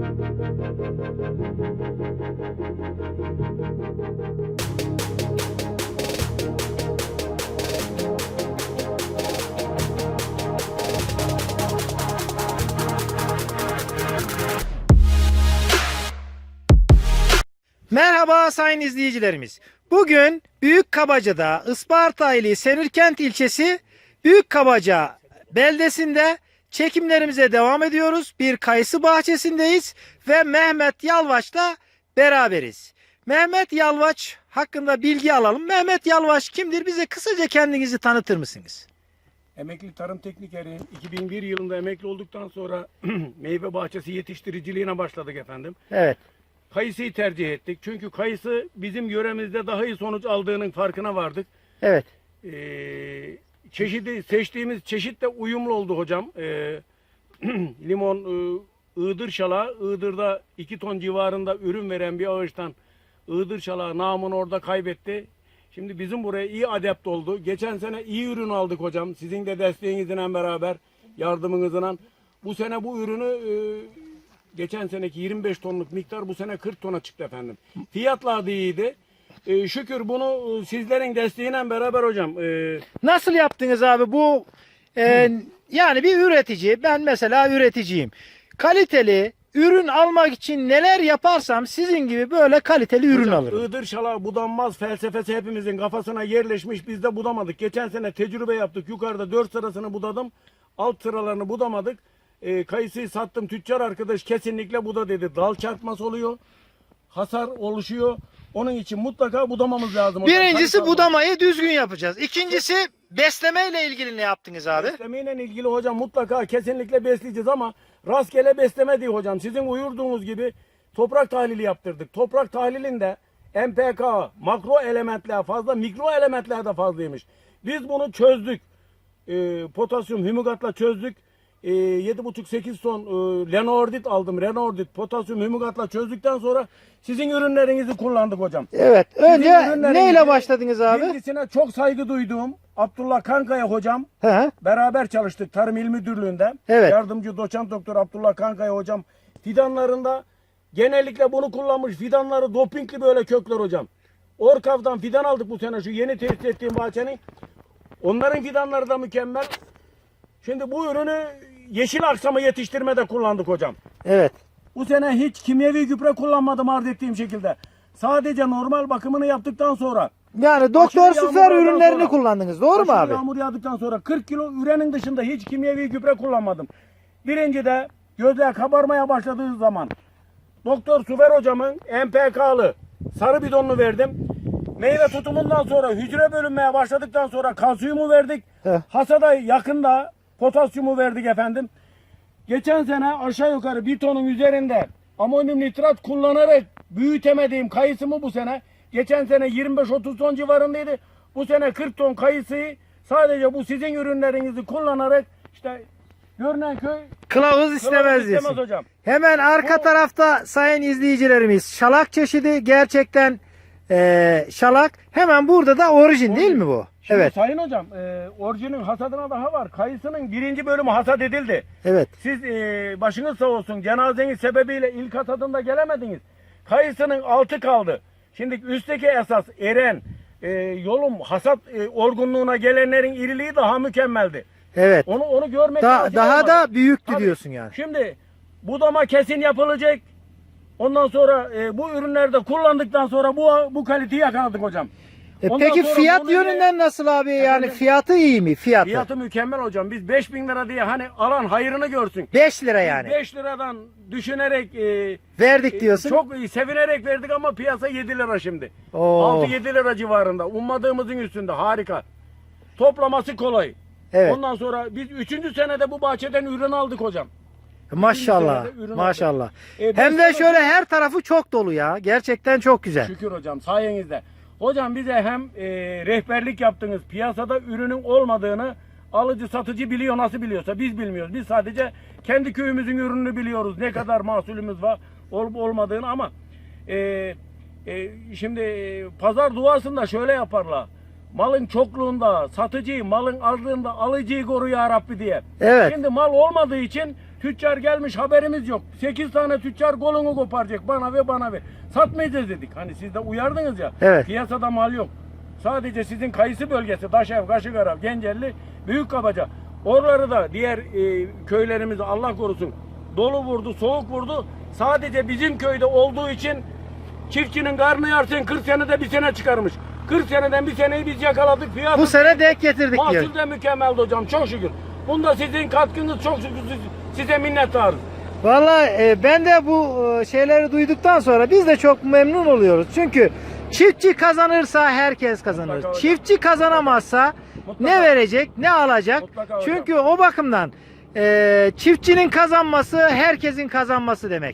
Merhaba sayın izleyicilerimiz. Bugün Büyük Kabaca'da Isparta ili Senirkent ilçesi Büyük Kabaca beldesinde çekimlerimize devam ediyoruz. Bir kayısı bahçesindeyiz ve Mehmet Yalvaç'la beraberiz. Mehmet Yalvaç hakkında bilgi alalım. Mehmet Yalvaç kimdir? Bize kısaca kendinizi tanıtır mısınız? Emekli tarım teknikeri 2001 yılında emekli olduktan sonra meyve bahçesi yetiştiriciliğine başladık efendim. Evet. Kayısıyı tercih ettik. Çünkü kayısı bizim yöremizde daha iyi sonuç aldığının farkına vardık. Evet. Ee, çeşidi seçtiğimiz çeşit de uyumlu oldu hocam. Ee, limon, e, Iğdır şalağı, Iğdır'da 2 ton civarında ürün veren bir ağaçtan Iğdır şalağı namını orada kaybetti. Şimdi bizim buraya iyi adept oldu. Geçen sene iyi ürün aldık hocam. Sizin de desteğinizle beraber, yardımınızla. Bu sene bu ürünü e, geçen seneki 25 tonluk miktar bu sene 40 tona çıktı efendim. Fiyatlar da iyiydi. E, şükür bunu e, sizlerin desteğiyle beraber hocam. e, Nasıl yaptınız abi bu e, yani bir üretici ben mesela üreticiyim. Kaliteli ürün almak için neler yaparsam sizin gibi böyle kaliteli ürün Hocam, alırım. Iğdır şalağı budanmaz felsefesi hepimizin kafasına yerleşmiş. Biz de budamadık. Geçen sene tecrübe yaptık. Yukarıda 4 sırasını budadım. Alt sıralarını budamadık. Ee, kayısıyı sattım. Tüccar arkadaş kesinlikle buda dedi. Dal çarpması oluyor. Hasar oluşuyor. Onun için mutlaka budamamız lazım. hocam. Birincisi Kayısı budamayı düzgün yapacağız. İkincisi beslemeyle ilgili ne yaptınız abi? Beslemeyle ilgili hocam mutlaka kesinlikle besleyeceğiz ama rastgele besleme değil hocam. Sizin uyurduğunuz gibi toprak tahlili yaptırdık. Toprak tahlilinde MPK, makro elementler fazla, mikro elementler de fazlaymış. Biz bunu çözdük. Ee, potasyum hümügatla çözdük. Ee, 7,5-8 ton e, Lenordit aldım. Lenordit, potasyum hümügatla çözdükten sonra sizin ürünlerinizi kullandık hocam. Evet. Önce neyle başladınız abi? Birincisine çok saygı duyduğum Abdullah Kankaya hocam He. Beraber çalıştık Tarım İl Müdürlüğü'nde. Evet. Yardımcı doçent doktor Abdullah Kankaya hocam fidanlarında genellikle bunu kullanmış. Fidanları dopingli böyle kökler hocam. Orkav'dan fidan aldık bu sene şu yeni tesis ettiğim bahçenin. Onların fidanları da mükemmel. Şimdi bu ürünü yeşil aksama yetiştirmede kullandık hocam. Evet. Bu sene hiç kimyevi gübre kullanmadım arz ettiğim şekilde. Sadece normal bakımını yaptıktan sonra Yani doktor Aşırı süper yağmurlardan ürünlerini sonra- kullandınız. Doğru mu Aşırı abi? Yağmur yağdıktan sonra 40 kilo ürenin dışında hiç kimyevi gübre kullanmadım. Birinci de gözler kabarmaya başladığı zaman Doktor Sufer hocamın MPK'lı sarı bidonunu verdim. Meyve tutumundan sonra hücre bölünmeye başladıktan sonra kalsiyumu verdik. Heh. Hasada yakında potasyumu verdik efendim. Geçen sene aşağı yukarı bir tonun üzerinde amonyum nitrat kullanarak büyütemediğim kayısımı bu sene geçen sene 25-30 ton civarındaydı. Bu sene 40 ton kayısıyı sadece bu sizin ürünlerinizi kullanarak işte görünen köy Kılavuz istemez istemez hocam. Hemen arka Bu- tarafta sayın izleyicilerimiz şalak çeşidi gerçekten eee, şalak. Hemen burada da orijin değil mi bu? Şimdi Evet. Sayın hocam e, orijinin hasadına daha var. Kayısının birinci bölümü hasat edildi. Evet. Siz e, başınız sağ olsun cenazeniz sebebiyle ilk hasadında gelemediniz. Kayısının altı kaldı. Şimdi üstteki esas eren e, yolum hasat e, olgunluğuna gelenlerin iriliği daha mükemmeldi. Evet. Onu onu görmek Da- daha olmadı. da büyüktü Tabii. diyorsun yani. Şimdi budama kesin yapılacak. Ondan sonra e, bu ürünlerde kullandıktan sonra bu bu kaliteyi yakaladık hocam. E, Ondan peki sonra fiyat bunu yönünden nasıl abi? Yani Efendim? fiyatı iyi mi? Fiyatı. Fiyatı mükemmel hocam. Biz 5000 lira diye hani alan hayrını görsün. 5 lira yani. 5 liradan düşünerek e, Verdik diyorsun. çok iyi, sevinerek verdik ama piyasa 7 lira şimdi. Oo. 6-7 lira civarında. Ummadığımızın üstünde. Harika. Toplaması kolay. Evet. Ondan sonra biz 3. senede bu bahçeden ürün aldık hocam. Maşallah. senede ürün Maşallah. E, beş Hem de sene şöyle her tarafı çok dolu ya. Gerçekten çok güzel. Şükür hocam sayenizde. Hocam bize hem e, rehberlik yaptınız. Piyasada ürünün olmadığını alıcı satıcı biliyor nasıl biliyorsa biz bilmiyoruz. Biz sadece kendi köyümüzün ürününü biliyoruz. Ne kadar mahsulümüz var olup olmadığını ama e, e, şimdi e, pazar duasında şöyle yaparlar. Malın çokluğunda satıcıyı, malın azlığında alıcıyı koru ya Rabbi diye. Evet. Şimdi mal olmadığı için Tüccar gelmiş haberimiz yok. 8 tane tüccar kolunu koparacak bana ve bana ve. Satmayacağız dedik. Hani siz de uyardınız ya. Evet. Piyasada mal yok. Sadece sizin kayısı bölgesi Daşev, Kaşıkarav, Gencelli, Büyükkabaca. Oraları da diğer e, köylerimizi Allah korusun dolu vurdu, soğuk vurdu. Sadece bizim köyde olduğu için çiftçinin karnı yarsın 40 senede bir sene çıkarmış. 40 seneden bir seneyi biz yakaladık. Fiyatı Bu sene denk getirdik diyor. Mahsul de mükemmeldi hocam çok şükür. Bunda sizin katkınız çok şükür size minnettarız. Vallahi e, ben de bu e, şeyleri duyduktan sonra biz de çok memnun oluyoruz. Çünkü çiftçi kazanırsa herkes kazanır. Mutlaka hocam. Çiftçi kazanamazsa Mutlaka. ne verecek, ne alacak? Mutlaka hocam. Çünkü o bakımdan e, çiftçinin kazanması herkesin kazanması demek.